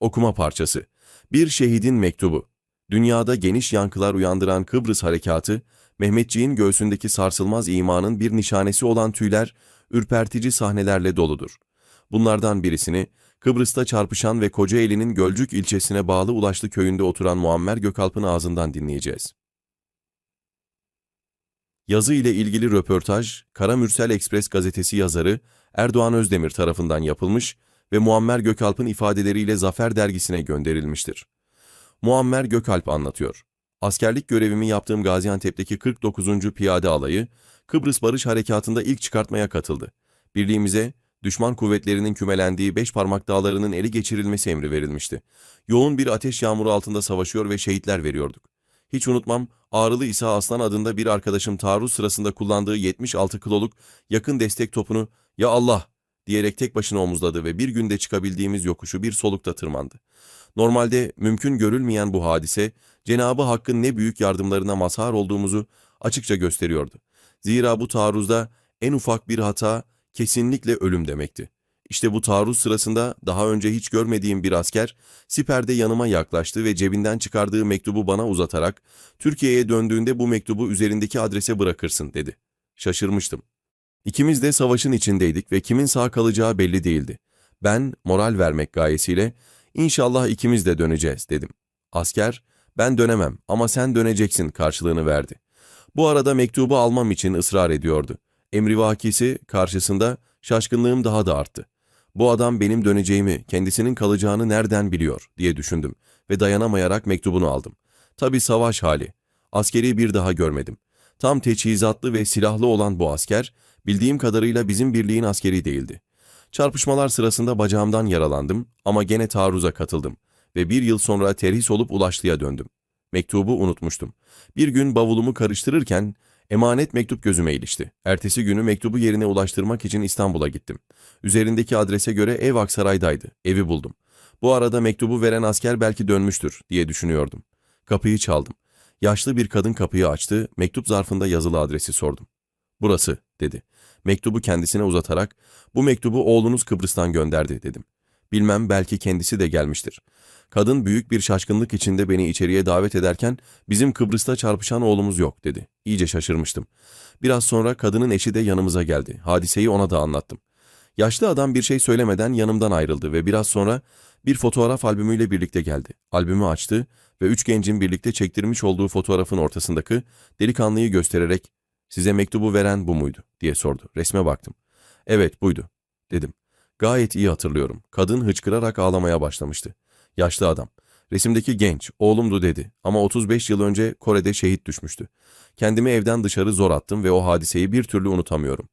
Okuma parçası. Bir şehidin mektubu. Dünyada geniş yankılar uyandıran Kıbrıs harekatı, Mehmetçiğin göğsündeki sarsılmaz imanın bir nişanesi olan tüyler, ürpertici sahnelerle doludur. Bunlardan birisini, Kıbrıs'ta çarpışan ve Kocaeli'nin Gölcük ilçesine bağlı Ulaşlı köyünde oturan Muammer Gökalp'ın ağzından dinleyeceğiz. Yazı ile ilgili röportaj, Kara Mürsel Ekspres gazetesi yazarı Erdoğan Özdemir tarafından yapılmış ve Muammer Gökalp'ın ifadeleriyle Zafer dergisine gönderilmiştir. Muammer Gökalp anlatıyor. Askerlik görevimi yaptığım Gaziantep'teki 49. Piyade Alayı, Kıbrıs Barış Harekatı'nda ilk çıkartmaya katıldı. Birliğimize, düşman kuvvetlerinin kümelendiği beş parmak dağlarının eli geçirilmesi emri verilmişti. Yoğun bir ateş yağmuru altında savaşıyor ve şehitler veriyorduk. Hiç unutmam, Ağrılı İsa Aslan adında bir arkadaşım taarruz sırasında kullandığı 76 kiloluk yakın destek topunu ''Ya Allah!'' Diyerek tek başına omuzladı ve bir günde çıkabildiğimiz yokuşu bir solukta tırmandı. Normalde mümkün görülmeyen bu hadise, Cenabı Hakk'ın ne büyük yardımlarına mazhar olduğumuzu açıkça gösteriyordu. Zira bu taarruzda en ufak bir hata kesinlikle ölüm demekti. İşte bu taarruz sırasında daha önce hiç görmediğim bir asker siperde yanıma yaklaştı ve cebinden çıkardığı mektubu bana uzatarak Türkiye'ye döndüğünde bu mektubu üzerindeki adrese bırakırsın dedi. Şaşırmıştım. İkimiz de savaşın içindeydik ve kimin sağ kalacağı belli değildi. Ben moral vermek gayesiyle inşallah ikimiz de döneceğiz dedim. Asker ben dönemem ama sen döneceksin karşılığını verdi. Bu arada mektubu almam için ısrar ediyordu. Emrivakisi karşısında şaşkınlığım daha da arttı. Bu adam benim döneceğimi, kendisinin kalacağını nereden biliyor diye düşündüm ve dayanamayarak mektubunu aldım. Tabi savaş hali. Askeri bir daha görmedim. Tam teçhizatlı ve silahlı olan bu asker, bildiğim kadarıyla bizim birliğin askeri değildi. Çarpışmalar sırasında bacağımdan yaralandım ama gene taarruza katıldım ve bir yıl sonra terhis olup Ulaşlı'ya döndüm. Mektubu unutmuştum. Bir gün bavulumu karıştırırken emanet mektup gözüme ilişti. Ertesi günü mektubu yerine ulaştırmak için İstanbul'a gittim. Üzerindeki adrese göre ev Aksaray'daydı. Evi buldum. Bu arada mektubu veren asker belki dönmüştür diye düşünüyordum. Kapıyı çaldım. Yaşlı bir kadın kapıyı açtı, mektup zarfında yazılı adresi sordum. Burası, dedi. Mektubu kendisine uzatarak, bu mektubu oğlunuz Kıbrıs'tan gönderdi, dedim. Bilmem belki kendisi de gelmiştir. Kadın büyük bir şaşkınlık içinde beni içeriye davet ederken bizim Kıbrıs'ta çarpışan oğlumuz yok dedi. İyice şaşırmıştım. Biraz sonra kadının eşi de yanımıza geldi. Hadiseyi ona da anlattım. Yaşlı adam bir şey söylemeden yanımdan ayrıldı ve biraz sonra bir fotoğraf albümüyle birlikte geldi. Albümü açtı ve üç gencin birlikte çektirmiş olduğu fotoğrafın ortasındaki delikanlıyı göstererek ''Size mektubu veren bu muydu?'' diye sordu. Resme baktım. ''Evet buydu.'' dedim. Gayet iyi hatırlıyorum. Kadın hıçkırarak ağlamaya başlamıştı. Yaşlı adam. Resimdeki genç, oğlumdu dedi ama 35 yıl önce Kore'de şehit düşmüştü. Kendimi evden dışarı zor attım ve o hadiseyi bir türlü unutamıyorum.